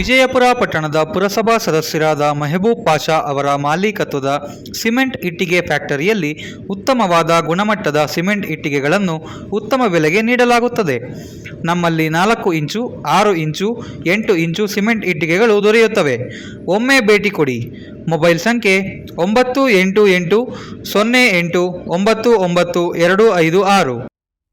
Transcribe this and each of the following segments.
ವಿಜಯಪುರ ಪಟ್ಟಣದ ಪುರಸಭಾ ಸದಸ್ಯರಾದ ಮೆಹಬೂಬ್ ಪಾಷಾ ಅವರ ಮಾಲೀಕತ್ವದ ಸಿಮೆಂಟ್ ಇಟ್ಟಿಗೆ ಫ್ಯಾಕ್ಟರಿಯಲ್ಲಿ ಉತ್ತಮವಾದ ಗುಣಮಟ್ಟದ ಸಿಮೆಂಟ್ ಇಟ್ಟಿಗೆಗಳನ್ನು ಉತ್ತಮ ಬೆಲೆಗೆ ನೀಡಲಾಗುತ್ತದೆ. ನಮ್ಮಲ್ಲಿ ನಾಲ್ಕು ಇಂಚು, ಆರು ಇಂಚು, ಎಂಟು ಇಂಚು ಸಿಮೆಂಟ್ ಇಟ್ಟಿಗೆಗಳು ದೊರೆಯುತ್ತವೆ. ಒಮ್ಮೆ ಭೇಟಿ ಕೊಡಿ. ಮೊಬೈಲ್ ಸಂಖ್ಯೆ ಒಂಬತ್ತು ಎಂಟು ಎಂಟು, ಸೊನ್ನೆ ಎಂಟು, ಒಂಬತ್ತು ಒಂಬತ್ತು, ಎರಡು ಐದು ಆರು.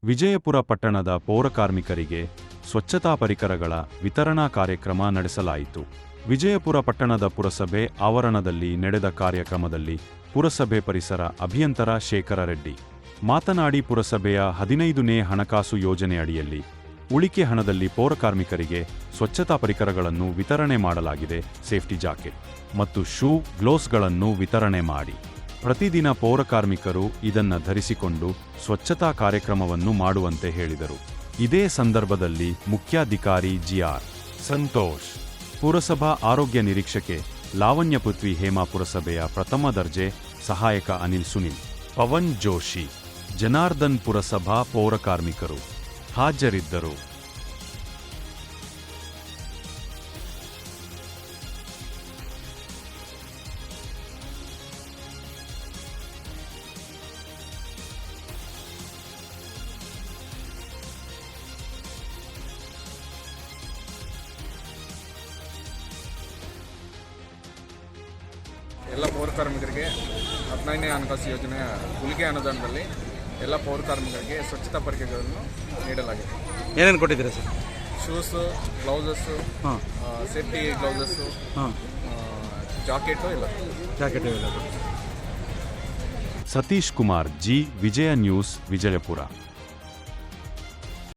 ವಿಜಯಪುರ ಪಟ್ಟಣದ ಪೌರಕಾರ್ಮಿಕರಿಗೆ ಸ್ವಚ್ಛತಾ ಪರಿಕರಗಳ ವಿತರಣಾ ಕಾರ್ಯಕ್ರಮ ನಡೆಸಲಾಯಿತು. ವಿಜಯಪುರ ಪಟ್ಟಣದ ಪುರಸಭೆ ಆವರಣದಲ್ಲಿ ನಡೆದ ಕಾರ್ಯಕ್ರಮದಲ್ಲಿ ಪುರಸಭೆ ಪರಿಸರ ಅಭಿಯಂತರ ಶೇಖರ ರೆಡ್ಡಿ. ಮಾತನಾಡಿ ಪುರಸಭೆಯ ಹದಿನೈದನೇ ಹಣಕಾಸು ಯೋಜನೆ ಅಡಿಯಲ್ಲಿ ಉಳಿಕೆ ಹಣದಲ್ಲಿ ಪೌರಕಾರ್ಮಿಕರಿಗೆ ಸ್ವಚ್ಛತಾ ಪರಿಕರಗಳನ್ನು ವಿತರಣೆ ಮಾಡಲಾಗಿದೆ ಸೇಫ್ಟಿ ಜಾಕೆಟ್ ಮತ್ತು ಶೂ ಗ್ಲೋವ್ಸ್ಗಳನ್ನು ವಿತರಣೆ ಮಾಡಿ. ಪ್ರತಿದಿನ ಪೌರಕಾರ್ಮಿಕರು ಇದನ್ನು ಧರಿಸಿಕೊಂಡು ಸ್ವಚ್ಛತಾ ಕಾರ್ಯಕ್ರಮವನ್ನು ಮಾಡುವಂತೆ ಹೇಳಿದರು. ಇದೇ ಸಂದರ್ಭದಲ್ಲಿ ಮುಖ್ಯಾಧಿಕಾರಿ ಜಿಆರ್ ಸಂತೋಷ್. ಪುರಸಭಾ ಆರೋಗ್ಯ ನಿರೀಕ್ಷಕೆ ಲಾವಣ್ಯ ಪೃಥ್ವಿ ಹೇಮಾ ಪುರಸಭೆಯ ಪ್ರಥಮ ದರ್ಜೆ ಸಹಾಯಕ ಅನಿಲ್ ಸುನಿಲ್, ಪವನ್ ಜೋಶಿ, ಜನಾರ್ದನ್ ಪುರಸಭಾ ಪೌರಕಾರ್ಮಿಕರು ಹಾಜರಿದ್ದರು. ಎಲ್ಲ ಪೌರ ಕಾರ್ಮಿಕರಿಗೆ ಹದಿನೈದನೇ ಹಣಕಾಸು ಯೋಜನೆಯ ಉಳಿಕೆ ಅನುದಾನದಲ್ಲಿ ಎಲ್ಲ ಪೌರ ಕಾರ್ಮಿಕರಿಗೆ ಸ್ವಚ್ಛತಾ ಪರಿಕೆಗಳನ್ನು ನೀಡಲಾಗಿದೆ. ಏನೇನು ಕೊಟ್ಟಿದ್ದೀರಾ ಸರ್? ಶೂಸು ಗ್ಲೌಸಸ್ಸು ಹಾಂ. ಸೇಫ್ಟಿ ಗ್ಲೌಸಸ್ಸು ಹಾಂ. ಜಾಕೆಟು ಇಲ್ಲ ಜಾಕೆಟು ಇಲ್ಲ ಸತೀಶ್ ಕುಮಾರ್ ಜಿ ವಿಜಯ ನ್ಯೂಸ್ ವಿಜಯಪುರ.